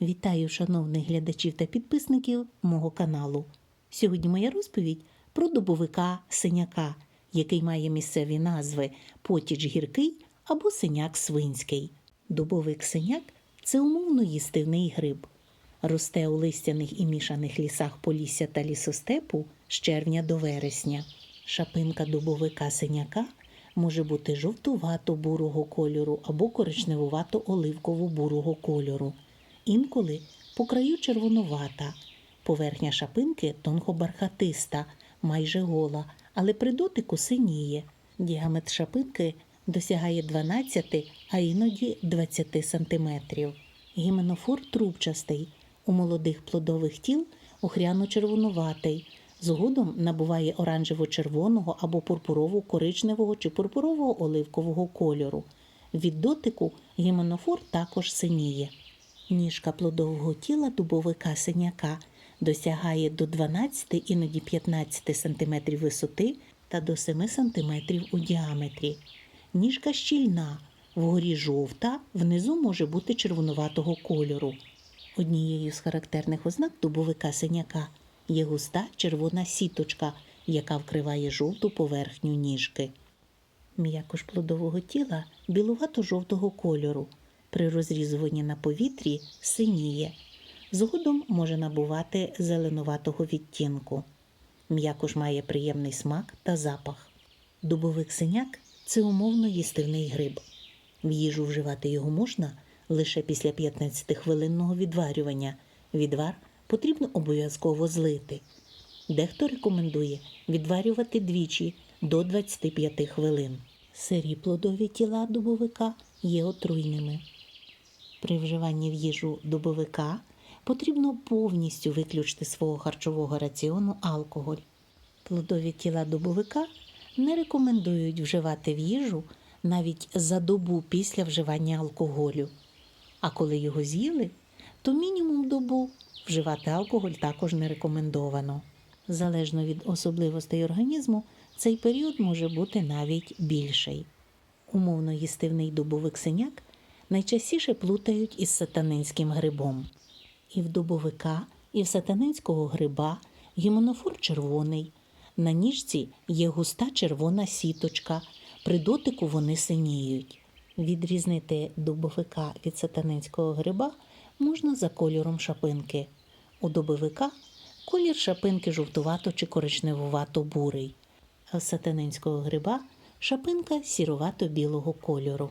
Вітаю шановних глядачів та підписників мого каналу. Сьогодні моя розповідь про дубовика синяка, який має місцеві назви потіч гіркий або синяк свинський. Дубовик синяк це умовно їстивний гриб. Росте у листяних і мішаних лісах полісся та лісостепу з червня до вересня. Шапинка дубовика синяка може бути жовтувато-бурого кольору або коричневувато-оливково-бурого кольору. Інколи по краю червонувата. Поверхня шапинки тонкобархатиста, майже гола, але при дотику синіє. Діаметр шапинки досягає 12, а іноді 20 см. Гіменофор трубчастий. У молодих плодових тіл охряно-червонуватий. Згодом набуває оранжево-червоного або пурпурово-коричневого чи пурпурово-оливкового кольору. Від дотику гіменофор також синіє. Ніжка плодового тіла дубовика синяка досягає до 12, іноді 15 см висоти та до 7 см у діаметрі. Ніжка щільна, вгорі жовта, внизу може бути червонуватого кольору. Однією з характерних ознак дубовика синяка є густа червона сіточка, яка вкриває жовту поверхню ніжки. М'якош плодового тіла білувато-жовтого кольору. При розрізуванні на повітрі синіє. Згодом може набувати зеленуватого відтінку. М'якош має приємний смак та запах. Дубовик синяк це умовно їстивний гриб. В їжу вживати його можна лише після 15-хвилинного відварювання. Відвар потрібно обов'язково злити. Дехто рекомендує відварювати двічі до 25 хвилин. Сирі плодові тіла дубовика є отруйними. При вживанні в їжу дубовика потрібно повністю виключити свого харчового раціону алкоголь. Плодові тіла дубовика не рекомендують вживати в їжу навіть за добу після вживання алкоголю. А коли його з'їли, то мінімум добу вживати алкоголь також не рекомендовано. Залежно від особливостей організму, цей період може бути навіть більший. Умовно їстивний дубовик синяк найчастіше плутають із сатанинським грибом. І в дубовика, і в сатанинського гриба гімонофор червоний. На ніжці є густа червона сіточка, при дотику вони синіють. Відрізнити дубовика від сатанинського гриба можна за кольором шапинки. У дубовика колір шапинки жовтувато чи коричневувато бурий, а в сатанинського гриба шапинка сірувато-білого кольору.